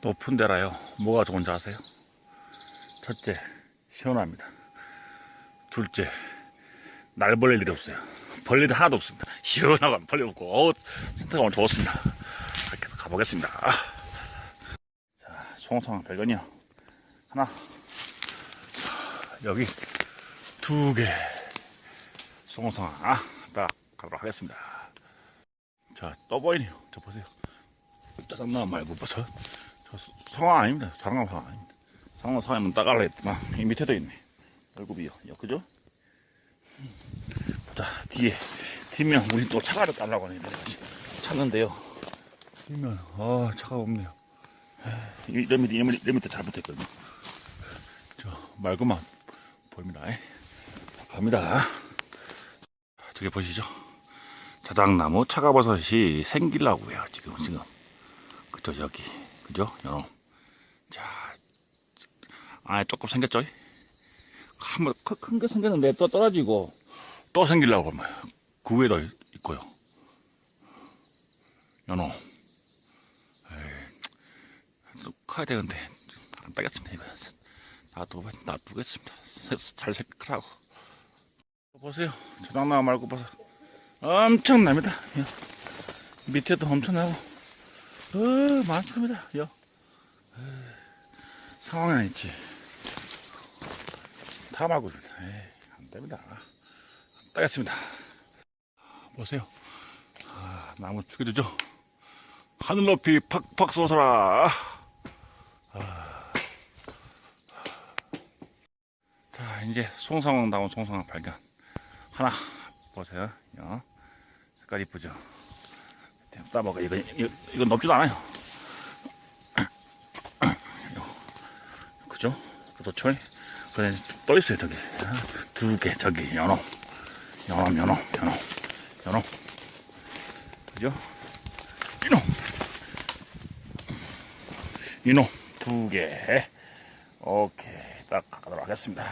높은 데라요. 뭐가 좋은지 아세요? 첫째, 시원합니다. 둘째, 날 벌릴 일이 없어요. 벌릴 일 하나도 없습니다. 시원하고 벌레 없고, 어우, 선택가 오늘 좋습니다. 이렇게 가보겠습니다. 아. 자, 송송 발견이요. 하나, 여기 두 개. 송송 하나, 딱 가도록 하겠습니다. 자, 또 보이네요. 저 보세요. 짜장면 말고 버섯. 저 수- 상황 아닙니다. 상황 아닙니다. 상황이면 따갈라 했더만 이 밑에도 있네. 얼굴이요. 요, 그죠? 보자 뒤에 뒷면 우리 또 차가를 깔라고 하네. 찾는데요. 뒷면 아 차가 없네요. 에이, 이 밑에 이 밑에, 이 밑에 잘못했거든요. 저 말고만 보입니다. 갑니다. 저기 보시죠. 자작나무 차가버섯이 생길라고요. 지금 지금 그죠 여기 그죠? 여러분 자 안에 조금 생겼죠? 한번 큰 게 생겼는데 또 떨어지고 또 생기려고 하면 그 위에도 있고요. 또 커야 되는데 안 따겠습니다 이거. 나도 나쁘겠습니다. 잘 생각하라고. 보세요. 자작나무 말고 봐서 엄청납니다. 예. 밑에도 엄청나고 어, 많습니다. 여. 어, 상황이 아니지. 다 말고 있습니다. 안 됩니다. 안 따겠습니다. 보세요. 아, 나무 죽여주죠. 하늘 높이 팍팍 쏘서라. 아. 자, 이제 송상황 나온 송상황 발견. 하나, 보세요. 여. 색깔 이쁘죠? 따먹어 이거 이거, 이거 높지도 않아요. 그죠? 그렇죠? 그래 또 있어요 저기 두 개 저기 연어 연어 연어 연어 연어 그죠? 이놈 이놈 두 개 오케이 딱 가도록 하겠습니다.